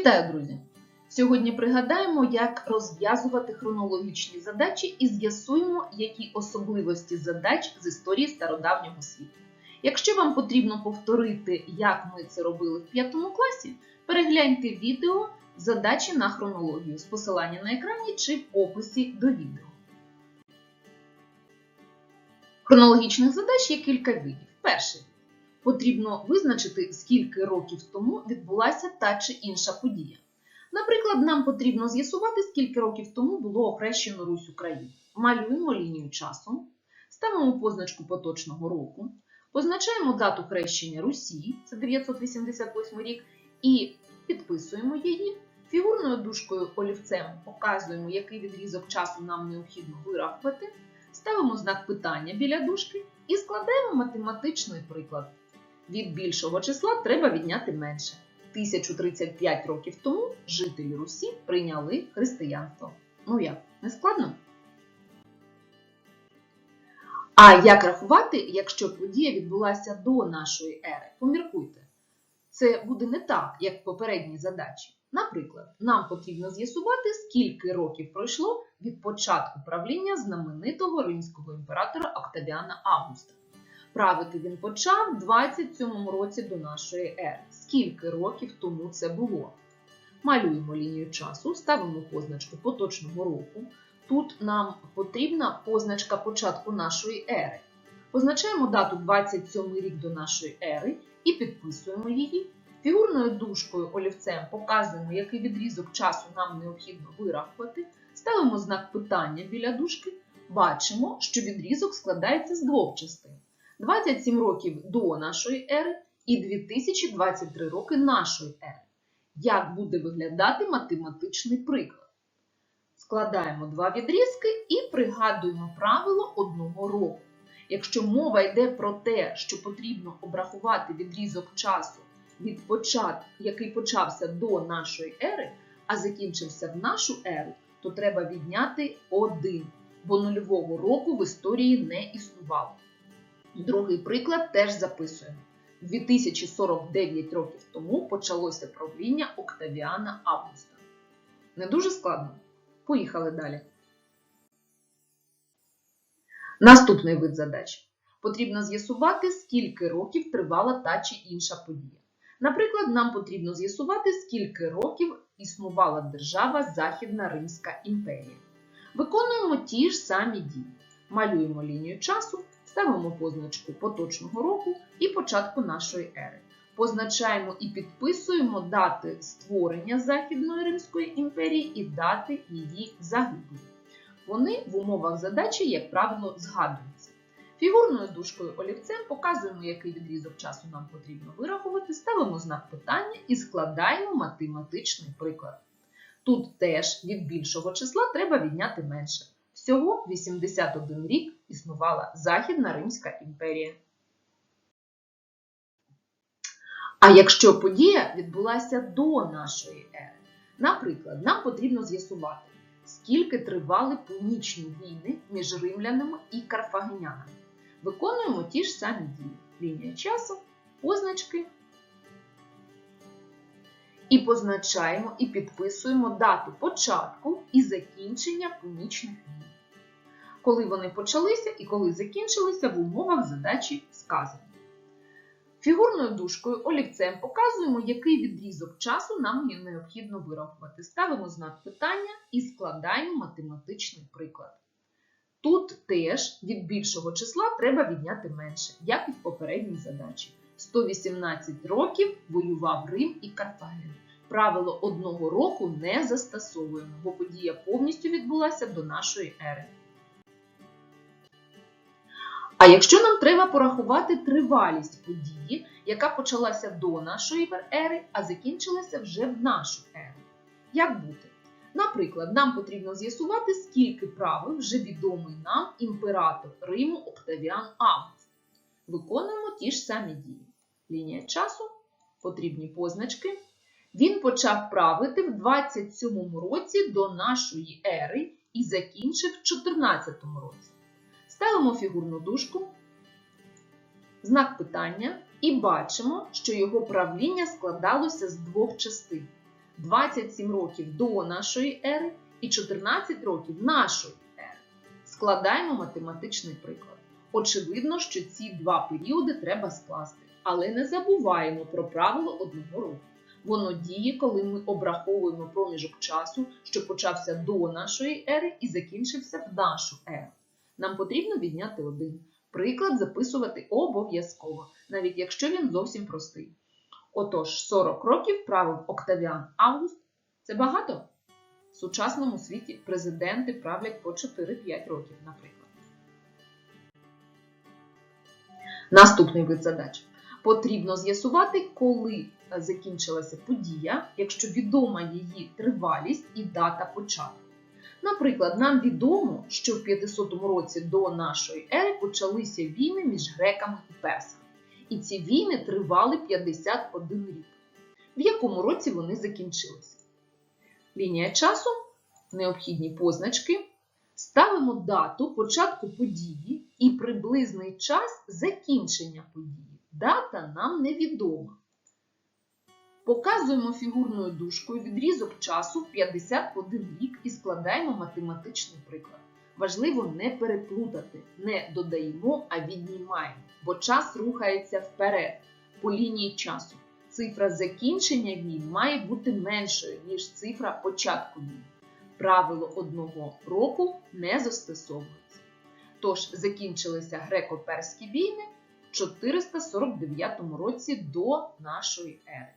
Вітаю, друзі! Сьогодні пригадаємо, як розв'язувати хронологічні задачі і з'ясуємо, які особливості задач з історії стародавнього світу. Якщо вам потрібно повторити, як ми це робили в 5 класі, перегляньте відео задачі на хронологію з посилання на екрані чи в описі до відео. Хронологічних задач є кілька видів. Перший. Потрібно визначити, скільки років тому відбулася та чи інша подія. Наприклад, нам потрібно з'ясувати, скільки років тому було охрещено Русь України. Малюємо лінію часу, ставимо позначку поточного року, позначаємо дату хрещення Русі, це 988 рік, і підписуємо її. Фігурною дужкою олівцем показуємо, який відрізок часу нам необхідно вирахувати, ставимо знак питання біля дужки і складаємо математичний приклад. Від більшого числа треба відняти менше. 1035 років тому жителі Русі прийняли християнство. Ну як, не складно? А як рахувати, якщо подія відбулася до нашої ери? Поміркуйте. Це буде не так, як в попередній задачі. Наприклад, нам потрібно з'ясувати, скільки років пройшло від початку правління знаменитого римського імператора Октавіана Августа. Правити він почав в 27 році до нашої ери. Скільки років тому це було? Малюємо лінію часу, ставимо позначку поточного року. Тут нам потрібна позначка початку нашої ери. Позначаємо дату 27 рік до нашої ери і підписуємо її. Фігурною дужкою олівцем показуємо, який відрізок часу нам необхідно вирахувати. Ставимо знак питання біля дужки. Бачимо, що відрізок складається з двох частин. 27 років до нашої ери і 2023 роки нашої ери. Як буде виглядати математичний приклад? Складаємо два відрізки і пригадуємо правило одного року. Якщо мова йде про те, що потрібно обрахувати відрізок часу від початку, який почався до нашої ери, а закінчився в нашу еру, то треба відняти один, бо нульового року в історії не існувало. Другий приклад теж записуємо. 2049 років тому почалося правління Октавіана Августа. Не дуже складно? Поїхали далі. Наступний вид задач. Потрібно з'ясувати, скільки років тривала та чи інша подія. Наприклад, нам потрібно з'ясувати, скільки років існувала держава Західна Римська імперія. Виконуємо ті ж самі дії. Малюємо лінію часу, ставимо позначку поточного року і початку нашої ери. Позначаємо і підписуємо дати створення Західної Римської імперії і дати її загибелі. Вони в умовах задачі, як правило, згадуються. Фігурною дужкою олівцем показуємо, який відрізок часу нам потрібно вирахувати, ставимо знак питання і складаємо математичний приклад. Тут теж від більшого числа треба відняти менше. Всього 81 рік існувала Західна Римська імперія. А якщо подія відбулася до нашої ери, наприклад, нам потрібно з'ясувати, скільки тривали пунічні війни між римлянами і карфагенянами. Виконуємо ті ж самі дії. Лінія часу, позначки. І позначаємо і підписуємо дату початку і закінчення пунічних війн. Коли вони почалися і коли закінчилися в умовах задачі сказано. Фігурною дужкою олівцем показуємо, який відрізок часу нам необхідно вирахувати. Ставимо знак питання і складаємо математичний приклад. Тут теж від більшого числа треба відняти менше, як і в попередній задачі. 118 років воював Рим і Карфаген. Правило одного року не застосовуємо, бо подія повністю відбулася до нашої ери. А якщо нам треба порахувати тривалість події, яка почалася до нашої ери, а закінчилася вже в нашу еру. Як бути? Наприклад, нам потрібно з'ясувати, скільки правив вже відомий нам імператор Риму Октавіан Август. Виконуємо ті ж самі дії. Лінія часу, потрібні позначки. Він почав правити в 27 році до нашої ери і закінчив в 14 році. Ставимо фігурну дужку, знак питання і бачимо, що його правління складалося з двох частин. 27 років до нашої ери і 14 років нашої ери. Складаємо математичний приклад. Очевидно, що ці два періоди треба скласти, але не забуваємо про правило одного року. Воно діє, коли ми обраховуємо проміжок часу, що почався до нашої ери і закінчився в нашу еру. Нам потрібно відняти один. Приклад записувати обов'язково, навіть якщо він зовсім простий. Отож, 40 років правив Октавіан Август. Це багато? В сучасному світі президенти правлять по 4-5 років, наприклад. Наступний вид задач. Потрібно з'ясувати, коли закінчилася подія, якщо відома її тривалість і дата початку. Наприклад, нам відомо, що в 500 році до нашої ери почалися війни між греками і персами. І ці війни тривали 51 рік. В якому році вони закінчилися? Лінія часу, необхідні позначки. Ставимо дату початку події і приблизний час закінчення події. Дата нам невідома. Показуємо фігурною дужкою відрізок часу в 51 рік і складаємо математичний приклад. Важливо не переплутати, не додаємо, а віднімаємо, бо час рухається вперед по лінії часу. Цифра закінчення війн має бути меншою, ніж цифра початку війн. Правило одного року не застосовується. Тож закінчилися греко-перські війни в 449 році до нашої ери.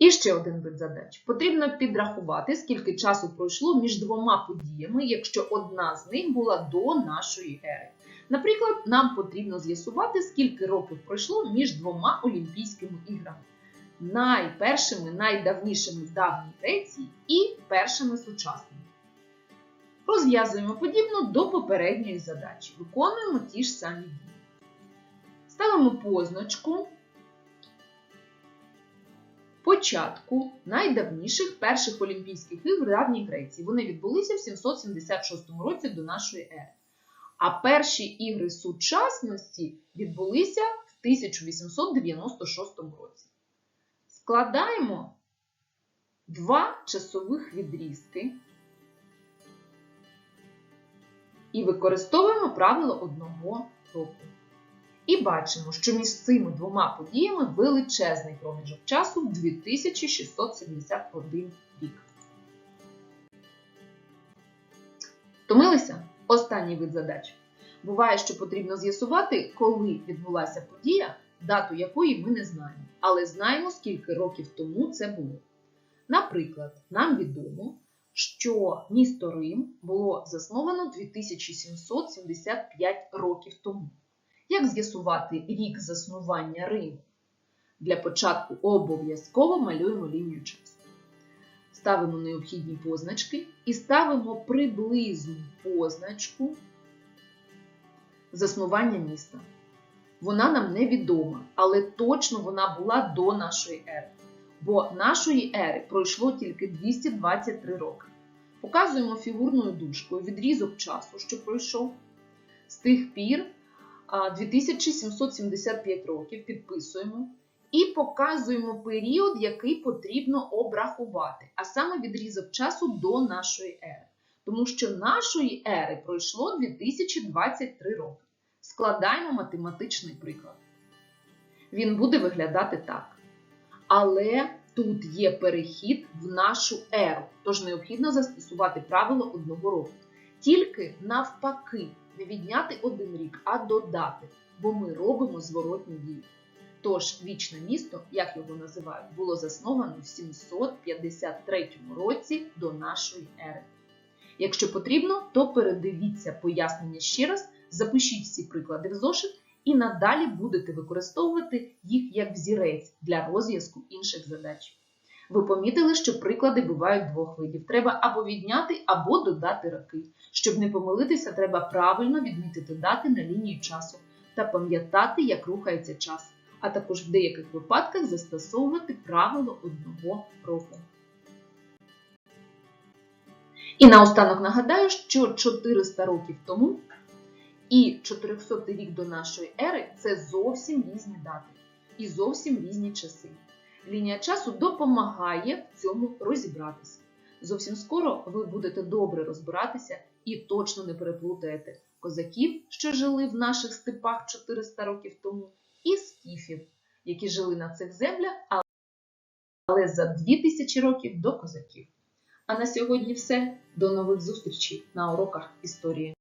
І ще один вид задач. Потрібно підрахувати, скільки часу пройшло між двома подіями, якщо одна з них була до нашої ери. Наприклад, нам потрібно з'ясувати, скільки років пройшло між двома Олімпійськими іграми. Найпершими, найдавнішими в давній Греції і першими сучасними. Розв'язуємо подібно до попередньої задачі. Виконуємо ті ж самі дії. Ставимо позначку початку найдавніших перших Олімпійських ігр в давній Греції. Вони відбулися в 776 році до нашої ери. А перші ігри сучасності відбулися в 1896 році. Складаємо два часових відрізки і використовуємо правило одного року. І бачимо, що між цими двома подіями величезний проміжок часу 2671 рік. Втомилися? Останній вид задач. Буває, що потрібно з'ясувати, коли відбулася подія, дату якої ми не знаємо, але знаємо, скільки років тому це було. Наприклад, нам відомо, що місто Рим було засновано 2775 років тому. Як з'ясувати рік заснування Риму? Для початку обов'язково малюємо лінію часу. Ставимо необхідні позначки і ставимо приблизну позначку заснування міста. Вона нам невідома, але точно вона була до нашої ери. Бо нашої ери пройшло тільки 223 роки. Показуємо фігурною дужкою відрізок часу, що пройшов. З тих пір 2775 років підписуємо і показуємо період, який потрібно обрахувати, а саме відрізок часу до нашої ери. Тому що нашої ери пройшло 2023 роки. Складаємо математичний приклад. Він буде виглядати так. Але тут є перехід в нашу еру, тож необхідно застосувати правило одного року. Тільки навпаки, не відняти один рік, а додати, бо ми робимо зворотню дію. Тож вічне місто, як його називають, було засновано в 753 році до нашої ери. Якщо потрібно, то передивіться пояснення ще раз, запишіть всі приклади в зошит і надалі будете використовувати їх як взірець для розв'язку інших задач. Ви помітили, що приклади бувають двох видів. Треба або відняти, або додати роки. Щоб не помилитися, треба правильно відмітити дати на лінії часу та пам'ятати, як рухається час, а також в деяких випадках застосовувати правило одного року. І наостанок нагадаю, що 400 років тому І 400 рік до нашої ери це зовсім різні дати і зовсім різні часи. Лінія часу допомагає в цьому розібратися. Зовсім скоро ви будете добре розбиратися і точно не переплутаєте козаків, що жили в наших степах 400 років тому, і скіфів, які жили на цих землях, але за 2000 років до козаків. А на сьогодні все. До нових зустрічей на уроках історії.